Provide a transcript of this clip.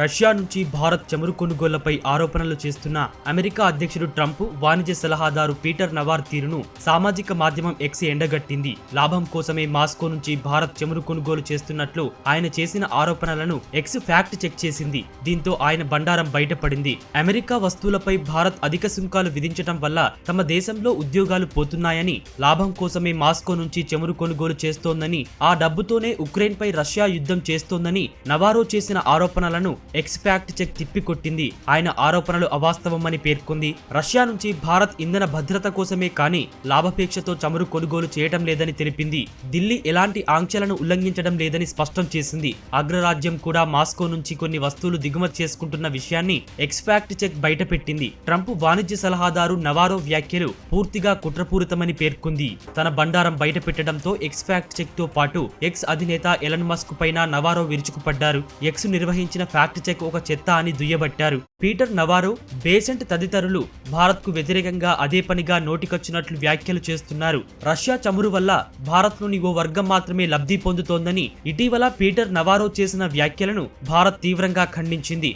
Russia నుంచి భారత్ చమురు కొనుగోళ్ళపై ఆరోపణలు చేస్తున్న అమెరికా అధ్యక్షుడు ట్రంప్ వాణిజ్య సలహాదారు పీటర్ నవార్ తీరును సామాజిక మాధ్యమం ఎక్స్ ఎండగట్టింది. లాభం కోసమే మాస్కో నుంచి భారత్ చమురు కొనుగోలు చేస్తున్నట్లు ఆయన చేసిన ఆరోపణలను ఎక్స్ ఫ్యాక్ట్ చెక్ చేసింది. దీంతో ఆయన బండారం బయటపడింది. అమెరికా వస్తువులపై భారత్ అధిక సుంకాలు విధించటం వల్ల తమ దేశంలో ఉద్యోగాలు పోతున్నాయని లాభం కోసమే మాస్కో నుంచి చమురు కొనుగోలు చేస్తోందని ఆ డబ్బుతోనే ఉక్రెయిన్ పై రష్యా యుద్ధం చేస్తోందని నవారో చేసిన ఆరోపణలను ఎక్స్పాక్ట్ చెక్ తిప్పికొట్టింది. ఆయన ఆరోపణలు అవాస్తవమని పేర్కొంది. రష్యా నుంచి భారత్ ఇంధన భద్రత కోసమే కానీ లాభాపేక్షతో చమురు కొనుగోలు చేయటం లేదని తెలిపింది. ఢిల్లీ ఎలాంటి ఆంక్షలను ఉల్లంఘించడం లేదని స్పష్టం చేసింది. అగ్రరాజ్యం కూడా మాస్కో నుంచి కొన్ని వస్తువులు దిగుమతి చేసుకుంటున్న విషయాన్ని ఎక్స్ఫ్యాక్ట్ చెక్ బయటపెట్టింది. ట్రంప్ వాణిజ్య సలహాదారు నవారో వ్యాఖ్యలు పూర్తిగా కుట్రపూరితమని పేర్కొంది. తన బండారం బయటపెట్టడంతో ఎక్స్ఫాక్ట్ చెక్తో పాటు ఎక్స్ అధినేత ఎలన్ మస్క్ పైన నవారో విరుచుకుపడ్డారు. ఎక్స్ నిర్వహించిన ఫ్యాక్ట్ చెక్ ఒక చెత్త అని దుయ్యబట్టారు. పీటర్ నవారో బేసెంట్ తదితరులు భారత్కు వ్యతిరేకంగా అదే పనిగా నోటికొచ్చినట్లు వ్యాఖ్యలు చేస్తున్నారు. రష్యా చమురు వల్ల భారత్లోని ఓ వర్గం మాత్రమే లబ్ధి పొందుతోందని ఇటీవల పీటర్ నవారో చేసిన వ్యాఖ్యలను భారత్ తీవ్రంగా ఖండించింది.